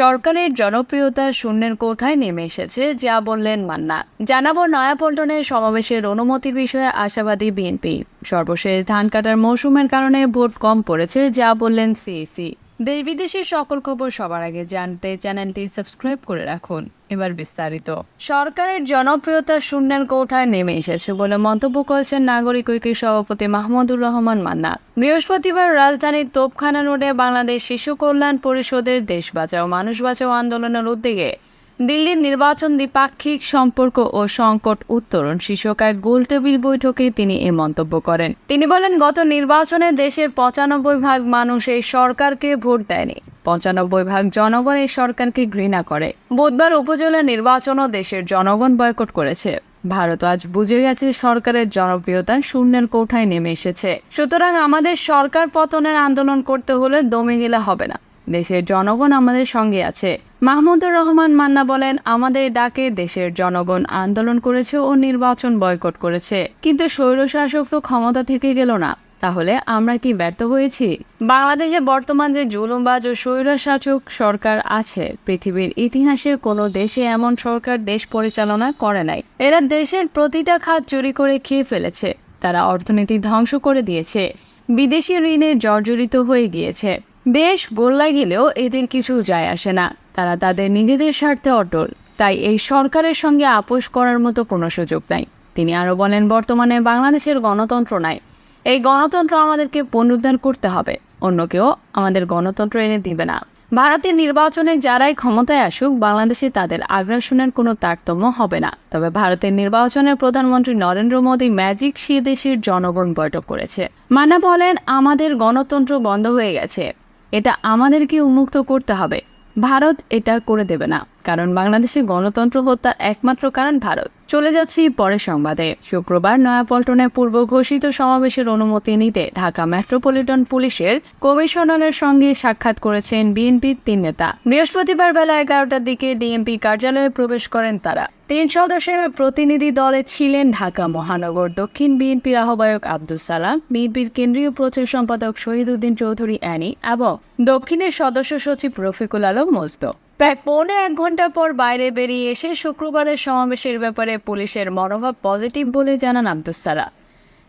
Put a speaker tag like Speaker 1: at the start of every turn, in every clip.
Speaker 1: সরকারের জনপ্রিয়তা শূন্যের কোঠায় নেমে এসেছে, যা বললেন মান্না। জানাব নয়াপল্টনের সমাবেশের অনুমতি বিষয়ে আশাবাদী বিএনপি। সর্বশেষ ধান কাটার মৌসুমের কারণে ভোট কম পড়েছে, যা বললেন সিইসি। দেশ বিদেশের সকল খবর সবার আগে জানতে চ্যানেলটি সাবস্ক্রাইব করে রাখুন। এবার বিস্তারিত। সরকারের জনপ্রিয়তা শূন্যের কোঠায় নেমে এসেছে বলে মন্তব্য করেছেন নাগরিক ঐক্যের সভাপতি মাহমুদুর রহমান মান্না। বৃহস্পতিবার রাজধানীর তোপখানা রোডে বাংলাদেশ শিশু কল্যাণ পরিষদের দেশ বাঁচাও, মানুষ বাঁচাও আন্দোলনের উদ্যোগে দিল্লির নির্বাচন দ্বিপাক্ষিক সম্পর্ক ও সংকট উত্তরণ শীর্ষক এক গোলটেবিল বৈঠকে তিনি এ মন্তব্য করেন। তিনি বলেন, গত নির্বাচনে দেশের পঁচানব্বই ভাগ মানুষ এই সরকারকে ভোট দেয়নি। পঁচানব্বই ভাগ জনগণ এই সরকারকে ঘৃণা করে। বুধবার উপজেলা নির্বাচনও দেশের জনগণ বয়কট করেছে। ভারত আজ বুঝে গেছে সরকারের জনপ্রিয়তা শূন্যের কোঠায় নেমে এসেছে। সুতরাং আমাদের সরকার পতনের আন্দোলন করতে হলে দমে গেলে হবে না। দেশের জনগণ আমাদের সঙ্গে আছে। মাহমুদুর রহমান মান্না বলেন, আমাদের ডাকে দেশের জনগণ আন্দোলন করেছে ও নির্বাচন বয়কট করেছে। কিন্তু স্বৈরশাসক তো ক্ষমতা থেকে গেল না। তাহলে আমরা কি ব্যর্থ হয়েছি? বাংলাদেশে বর্তমান যে জুলুমবাজ ও স্বৈরশাসক সরকার আছে, পৃথিবীর ইতিহাসে কোনো দেশে এমন সরকার দেশ পরিচালনা করে নাই। এরা দেশের প্রতিটা খাত চুরি করে খেয়ে ফেলেছে। তারা অর্থনীতি ধ্বংস করে দিয়েছে। বিদেশি ঋণে জর্জরিত হয়ে গিয়েছে। দেশ গোল্লা গেলেও এদের কিছু যায় আসে না। তারা তাদের নিজেদের স্বার্থে অটল। তাই এই সরকারের সঙ্গে আপোষ করার মতো কোনো সুযোগ নাই। তিনি আরও বলেন, বর্তমানে বাংলাদেশের গণতন্ত্র নাই। এই গণতন্ত্র আমাদেরকে পুনরুদ্ধার করতে হবে। অন্য কেউ আমাদের গণতন্ত্র এনে দিবে না। ভারতের নির্বাচনে যারাই ক্ষমতায় আসুক, বাংলাদেশে তাদের আগ্রাসনের কোনো তারতম্য হবে না। তবে ভারতের নির্বাচনে প্রধানমন্ত্রী নরেন্দ্র মোদী ম্যাজিক সে দেশের জনগণ বৈঠক করেছে। মানা বলেন, আমাদের গণতন্ত্র বন্ধ হয়ে গেছে। এটা আমাদেরকে উন্মুক্ত করতে হবে। ভারত এটা করে দেবে না, কারণ বাংলাদেশে গণতন্ত্র হত্যার একমাত্র কারণ ভারত। চলে যাচ্ছি পরের সংবাদে। শুক্রবার নয়াপল্টনে পূর্ব ঘোষিত সমাবেশের অনুমতি নিতে ঢাকা মেট্রোপলিটন পুলিশের কমিশনারের সঙ্গে সাক্ষাৎ করেছেন বিএনপির তিন নেতা। বৃহস্পতিবার বেলা এগারোটার দিকে ডিএমপি কার্যালয়ে প্রবেশ করেন তারা। তিন সদস্যের প্রতিনিধি দলে ছিলেন ঢাকা মহানগর দক্ষিণ বিএনপির আহ্বায়ক আব্দুল সালাম, বিএনপির কেন্দ্রীয় প্রচার সম্পাদক শহীদ উদ্দিন চৌধুরী অ্যানি এবং দক্ষিণের সদস্য সচিব রফিকুল আলম মজদ প্রায় পৌনে এক ঘণ্টা পর বাইরে বেরিয়ে এসে শুক্রবারের সমাবেশের ব্যাপারে পুলিশের মনোভাব পজিটিভ বলে জানান আব্দুল সালাম।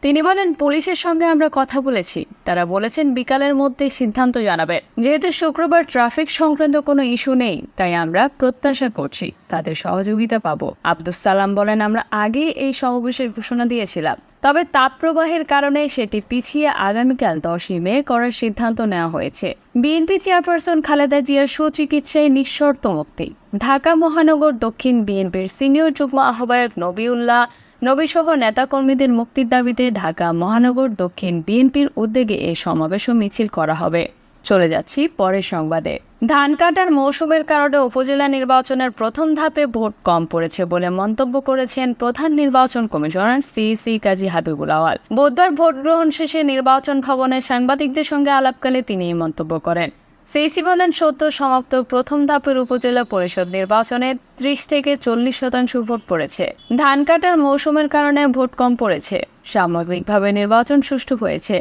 Speaker 1: তিনি বলেন, পুলিশের সঙ্গে আমরা কথা বলেছি। তারা বলেছেন, বিকালের মধ্যে সিদ্ধান্ত জানাবে যেহেতু শুক্রবার ট্রাফিক সংক্রান্ত কোনো ইস্যু নেই, তাই আমরা প্রত্যাশা করছি, তাদের সহযোগিতা পাবো। আব্দুস সালাম বলেন, আমরা আগে এই সমাবেশের ঘোষণা দিয়েছিলাম। তবে তাপপ্রবাহের কারণে সেটি পিছিয়ে আগামীকাল দশই মে করার সিদ্ধান্ত নেওয়া হয়েছে। বিএনপি চেয়ারপারসন খালেদা জিয়ার সুচিকিৎসায় নিঃশর্ত মুক্তি। ঢাকা মহানগর দক্ষিণ বিএনপির সিনিয়র যুগ্ম আহ্বায়ক নবিউল্লাহ, নবীসহ নেতাকর্মীদের মুক্তির দাবিতে ঢাকা মহানগর দক্ষিণ বিএনপির উদ্যোগে এই সমাবেশও মিছিল করা হবে। চলে যাচ্ছি পরের সংবাদে। ধান কাটার মৌসুমের কারণে উপজেলা নির্বাচনের প্রথম ধাপে ভোট কম পড়েছে বলে মন্তব্য করেছেন প্রধান নির্বাচন কমিশনার সিইসি কাজী হাবিবুল আওয়াল। বুধবার ভোট গ্রহণ শেষে নির্বাচন ভবনে সাংবাদিকদের সঙ্গে আলাপকালে তিনি এই মন্তব্য করেন। সিইসি বলেন সত্য সমাপ্ত প্রথম ধাপের উপজেলা পরিষদ নির্বাচনে ত্রিশ থেকে চল্লিশ শতাংশ ভোট পড়েছে। ধান কাটার মৌসুমের কারণে ভোট কম পড়েছে। সামগ্রিকভাবে নির্বাচন সুষ্ঠু হয়েছে।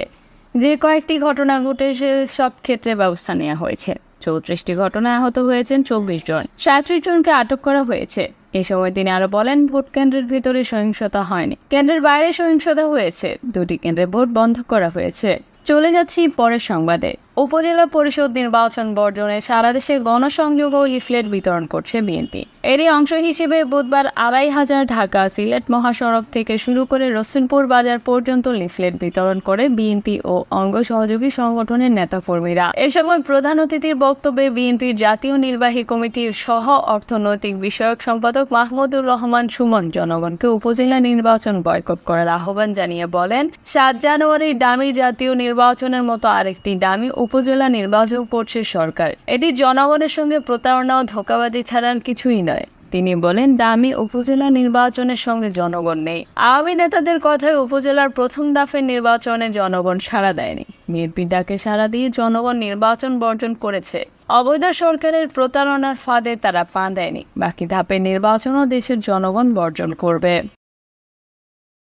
Speaker 1: যে কয়েকটি ঘটনা ঘটেছে সব ক্ষেত্রে ব্যবস্থা নেওয়া হয়েছে। চৌত্রিশটি ঘটনায় আহত হয়েছেন চব্বিশ জন। সাঁত্রিশ জনকে আটক করা হয়েছে। এ সময় তিনি আরও বলেন, ভোট কেন্দ্রের ভিতরে সহিংসতা হয়নি। কেন্দ্রের বাইরে সহিংসতা হয়েছে। দুটি কেন্দ্রে ভোট বন্ধ করা হয়েছে। চলে যাচ্ছি পরের সংবাদে। উপজেলা পরিষদ নির্বাচন বর্জনে সারা দেশে গণসংযোগ ও লিফলেট বিতরণ করছে বিএনপি। এরই অংশ হিসেবে বুধবার আড়াই হাজার ঢাকা সিলেট মহাসড়ক থেকে শুরু করে রসুলপুর বাজার পর্যন্ত লিফলেট বিতরণ করে বিএনপি ও অঙ্গ সহযোগী সংগঠনের নেতাকর্মীরা। এ সময় প্রধান অতিথির বক্তব্যে বিএনপির জাতীয় নির্বাহী কমিটির সহ অর্থনৈতিক বিষয়ক সম্পাদক মাহমুদুর রহমান সুমন জনগণকে উপজেলা নির্বাচন বয়কট করার আহ্বান জানিয়ে বলেন, সাত জানুয়ারি ডামি জাতীয় নির্বাচনের মতো আরেকটি ডামি উপজেলা নির্বাচন করছে সরকার। এটি জনগণের সঙ্গে প্রতারণা ও ধোকাবাজি ছাড়া আর কিছুই নয়। তিনি বলেন, দামি উপজেলা নির্বাচনের সঙ্গে জনগণ নেই। আওয়ামী নেতাদের কথায় উপজেলার প্রথম দাফের নির্বাচনে জনগণ সাড়া দেয়নি। বিএনপি ডাকে সাড়া দিয়ে জনগণ নির্বাচন বর্জন করেছে। অবৈধ সরকারের প্রতারণার ফাঁদে তারা পা দেয়নি। বাকি ধাপের নির্বাচনও দেশের জনগণ বর্জন করবে।